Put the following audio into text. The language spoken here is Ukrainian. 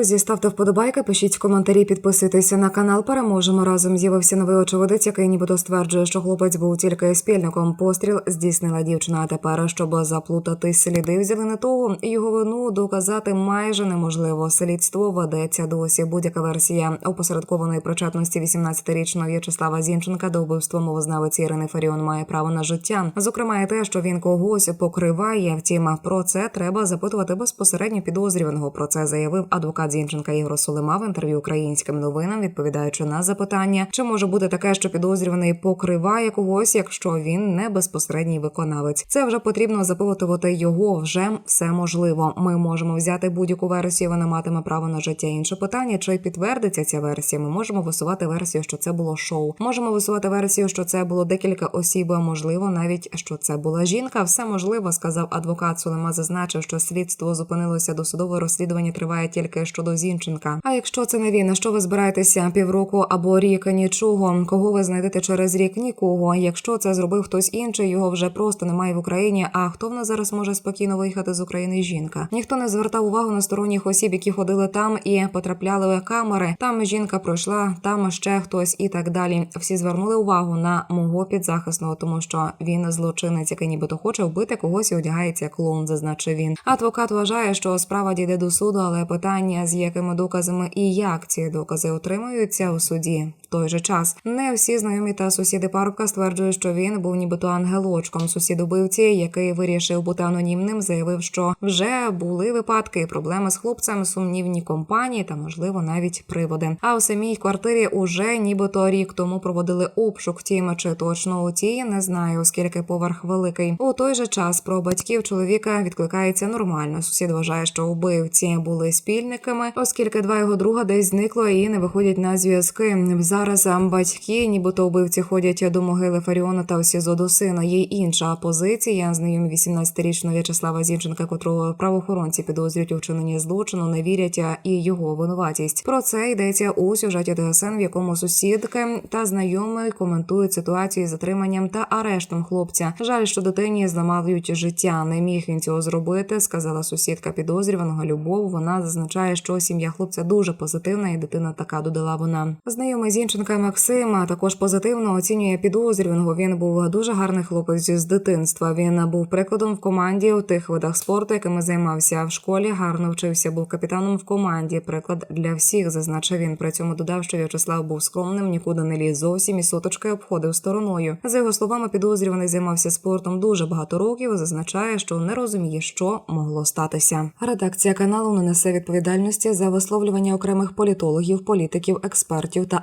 Друзі, ставте вподобайки, пишіть коментарі, підписуйтеся на канал. Переможемо разом. З'явився новий очевидець, який нібито стверджує, що хлопець був тільки спільником. Постріл здійснила дівчина. А тепер, щоб заплутати сліди, взяли не того. Його вину доказати майже неможливо. Слідство ведеться досі. Будь-яка версія опосередкованої причетності 18-річного В'ячеслава Зінченка до вбивства мовознавиці Ірини Фаріон має право на життя. Зокрема, і те, що він когось покриває. Втім, про це треба запитувати безпосередньо підозрюваного. Про це заявив адвокат Зінченка Ігор Сулима в інтерв'ю українським новинам, відповідаючи на запитання, чи може бути таке, що підозрюваний покриває когось, якщо він не безпосередній виконавець. Це вже потрібно запитувати його. Вже все можливо. Ми можемо взяти будь-яку версію. Вона матиме право на життя. Інше питання, чи підтвердиться ця версія. Ми можемо висувати версію, що це було шоу. Можемо висувати версію, що це було декілька осіб. а Можливо, навіть що це була жінка. Все можливо, сказав адвокат Сулема. Зазначив, що слідство зупинилося досудове розслідування триває тільки щодо Зінченка. А якщо це не він, що ви збираєтеся півроку або рік нічого? Кого ви знайдете через рік? Нікого. Якщо це зробив хтось інший, його вже просто немає в Україні. А хто в нас зараз може спокійно виїхати з України? Жінка. Ніхто не звертав увагу на сторонніх осіб, які ходили там і потрапляли в камери. Там жінка пройшла, там ще хтось і так далі. Всі звернули увагу на мого підзахисного, тому що він злочинець, який нібито хоче вбити когось і одягається як клоун, зазначив він. Адвокат вважає, що справа дійде до суду, але питання з якими доказами і як ці докази отримуються у суді. Той же час не всі знайомі та сусіди парубка стверджують, що він був нібито ангелочком. Сусід убивці, який вирішив бути анонімним, заявив, що вже були випадки, проблеми з хлопцем, сумнівні компанії та, можливо, навіть приводи. А у самій квартирі уже нібито рік тому проводили обшук. Втім, чи точно у тій не знаю, оскільки поверх великий. У той же час про батьків чоловіка відкликається нормально. Сусід вважає, що вбивці були спільниками, оскільки два його друга десь зникло і не виходять на зв'язки. Зараз батьки, нібито вбивці ходять до могили Фаріона та СІЗО до сина. Є інша позиція. Знайомі 18-річного В'ячеслава Зінченка, котрого правоохоронці підозрюють у вчиненні злочину, не вірять і його винуватість. Про це йдеться у сюжеті ДСН, в якому сусідки та знайомі коментують ситуацію з затриманням та арештом хлопця. Жаль, що дитині зламають життя. Не міг він цього зробити, сказала сусідка підозрюваного Любов. Вона зазначає, що сім'я хлопця дуже позитивна, і дитина така додала вона. Знайомий Зінченка Максима також позитивно оцінює підозрюваного. Він був дуже гарний хлопець з дитинства. Він був прикладом в команді у тих видах спорту, якими займався в школі. Гарно вчився, був капітаном в команді. Приклад для всіх, зазначив він. При цьому додав, що В'ячеслав був скромним, нікуди не ліз зовсім і соточки обходив стороною. За його словами, підозрюваний займався спортом дуже багато років. Зазначає, що не розуміє, що могло статися. Редакція каналу не несе відповідальності за висловлювання окремих політологів, політиків, експертів та